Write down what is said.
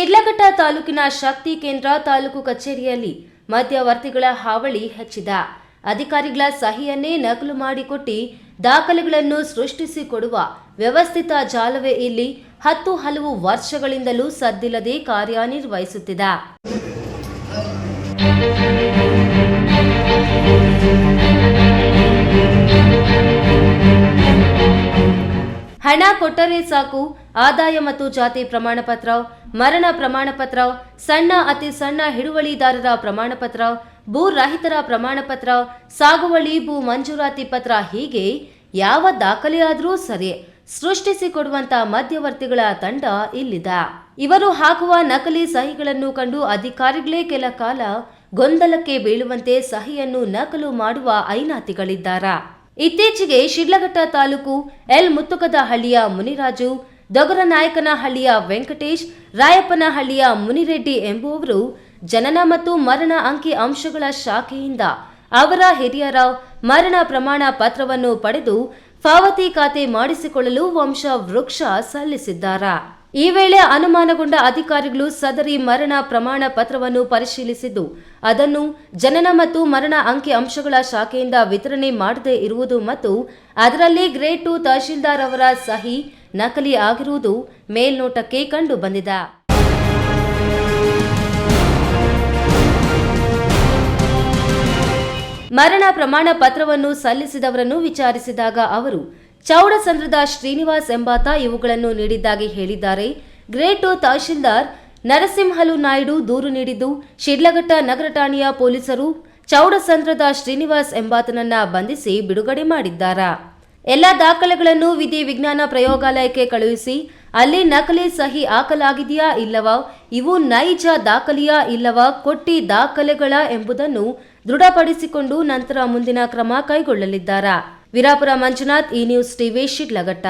ಶಿಡ್ಲಘಟ್ಟ ತಾಲೂಕಿನ ಶಕ್ತಿ ಕೇಂದ್ರ ತಾಲೂಕು ಕಚೇರಿಯಲ್ಲಿ ಮಧ್ಯವರ್ತಿಗಳ ಹಾವಳಿ ಹೆಚ್ಚಿದ. ಅಧಿಕಾರಿಗಳ ಸಹಿಯನ್ನೇ ನಕಲು ಮಾಡಿಕೊಟ್ಟಿ ದಾಖಲೆಗಳನ್ನು ಸೃಷ್ಟಿಸಿಕೊಡುವ ವ್ಯವಸ್ಥಿತ ಜಾಲವೇ ಇಲ್ಲಿ ಹತ್ತು ಹಲವು ವರ್ಷಗಳಿಂದಲೂ ಸದ್ದಿಲ್ಲದೆ ಕಾರ್ಯನಿರ್ವಹಿಸುತ್ತಿದೆ. ಹಣ ಕೊಟ್ಟರೆ ಸಾಕು, ಆದಾಯ ಮತ್ತು ಜಾತಿ ಪ್ರಮಾಣ ಪತ್ರ ಮರಣ ಪ್ರಮಾಣ ಪತ್ರ ಸಣ್ಣ ಅತಿ ಸಣ್ಣ ಹಿಡುವಳಿದಾರರ ಪ್ರಮಾಣ ಪತ್ರ ಭೂ ರಹಿತರ ಪ್ರಮಾಣ ಪತ್ರ ಸಾಗುವಳಿ, ಭೂ ಮಂಜೂರಾತಿ ಪತ್ರ ಹೀಗೆ ಯಾವ ದಾಖಲೆಯಾದರೂ ಸರಿ ಸೃಷ್ಟಿಸಿಕೊಡುವಂತ ಮಧ್ಯವರ್ತಿಗಳ ತಂಡ ಇಲ್ಲಿದೆ. ಇವರು ಹಾಕುವ ನಕಲಿ ಸಹಿಗಳನ್ನು ಕಂಡು ಅಧಿಕಾರಿಗಳೇ ಕೆಲ ಕಾಲ ಗೊಂದಲಕ್ಕೆ ಬೀಳುವಂತೆ ಸಹಿಯನ್ನು ನಕಲು ಮಾಡುವ ಐನಾತಿಗಳಿದ್ದಾರಾ. ಇತ್ತೀಚೆಗೆ ಶಿಡ್ಲಘಟ್ಟ ತಾಲೂಕು ಎಲ್ ಮುತ್ತುಕದಹಳ್ಳಿಯ ಮುನಿರಾಜು, ದೊಗರನಾಯಕನಹಳ್ಳಿಯ ವೆಂಕಟೇಶ್, ರಾಯಪ್ಪನಹಳ್ಳಿಯ ಮುನಿರೆಡ್ಡಿ ಎಂಬುವವರು ಜನನ ಮತ್ತು ಮರಣ ಅಂಕಿ ಅಂಶಗಳ ಶಾಖೆಯಿಂದ ಅವರ ಹಿರಿಯರ ಮರಣ ಪ್ರಮಾಣ ಪತ್ರವನ್ನು ಪಡೆದು ಪಾವತಿ ಖಾತೆ ಮಾಡಿಸಿಕೊಳ್ಳಲು ವಂಶ ವೃಕ್ಷ ಸಲ್ಲಿಸಿದ್ದಾರಾ. ಈ ವೇಳೆ ಅನುಮಾನಗೊಂಡ ಅಧಿಕಾರಿಗಳು ಸದರಿ ಮರಣ ಪ್ರಮಾಣ ಪತ್ರವನ್ನು ಪರಿಶೀಲಿಸಿದ್ದು, ಅದನ್ನು ಜನನ ಮತ್ತು ಮರಣ ಅಂಕಿ ಅಂಶಗಳ ಶಾಖೆಯಿಂದ ವಿತರಣೆ ಮಾಡದೇ ಇರುವುದು ಮತ್ತು ಅದರಲ್ಲಿ ಗ್ರೇಡ್ ಟು ತಹಶೀಲ್ದಾರ್ ಅವರ ಸಹಿ ನಕಲಿ ಆಗಿರುವುದು ಮೇಲ್ನೋಟಕ್ಕೆ ಕಂಡು ಬಂದಿದೆ. ಮರಣ ಪ್ರಮಾಣ ಪತ್ರವನ್ನು ಸಲ್ಲಿಸಿದವರನ್ನು ವಿಚಾರಿಸಿದಾಗ ಅವರು ಚೌಡಸಂದ್ರದ ಶ್ರೀನಿವಾಸ್ ಎಂಬಾತ ಇವುಗಳನ್ನು ನೀಡಿದ್ದಾಗಿ ಹೇಳಿದ್ದಾರೆ. ಗ್ರೇಟ್ ತಹಶೀಲ್ದಾರ್ ನರಸಿಂಹಲು ನಾಯ್ಡು ದೂರು ನೀಡಿದ್ದು, ಶಿಡ್ಲಘಟ್ಟ ನಗರ ಠಾಣೆಯ ಪೊಲೀಸರು ಚೌಡಸಂದ್ರದ ಶ್ರೀನಿವಾಸ್ ಎಂಬಾತನನ್ನ ಬಂಧಿಸಿ ಬಿಡುಗಡೆ ಮಾಡಿದ್ದಾರೆ? ಎಲ್ಲ ದಾಖಲೆಗಳನ್ನು ವಿಧಿ ವಿಜ್ಞಾನ ಪ್ರಯೋಗಾಲಯಕ್ಕೆ ಕಳುಹಿಸಿ, ಅಲ್ಲಿ ನಕಲಿ ಸಹಿ ಹಾಕಲಾಗಿದೆಯಾ ಇಲ್ಲವ? ಇವು ನೈಜ ದಾಖಲೆಯ ಇಲ್ಲವ? ಕೊಟ್ಟಿ ದಾಖಲೆಗಳ ಎಂಬುದನ್ನು ದೃಢಪಡಿಸಿಕೊಂಡು ನಂತರ ಮುಂದಿನ ಕ್ರಮ ಕೈಗೊಳ್ಳಲಿದ್ದಾರಾ? ವಿರಾಪುರ ಮಂಜುನಾಥ್ ಈ ನ್ಯೂಸ್ ಟಿವಿ ಶಿಡ್ಲಘಟ್ಟ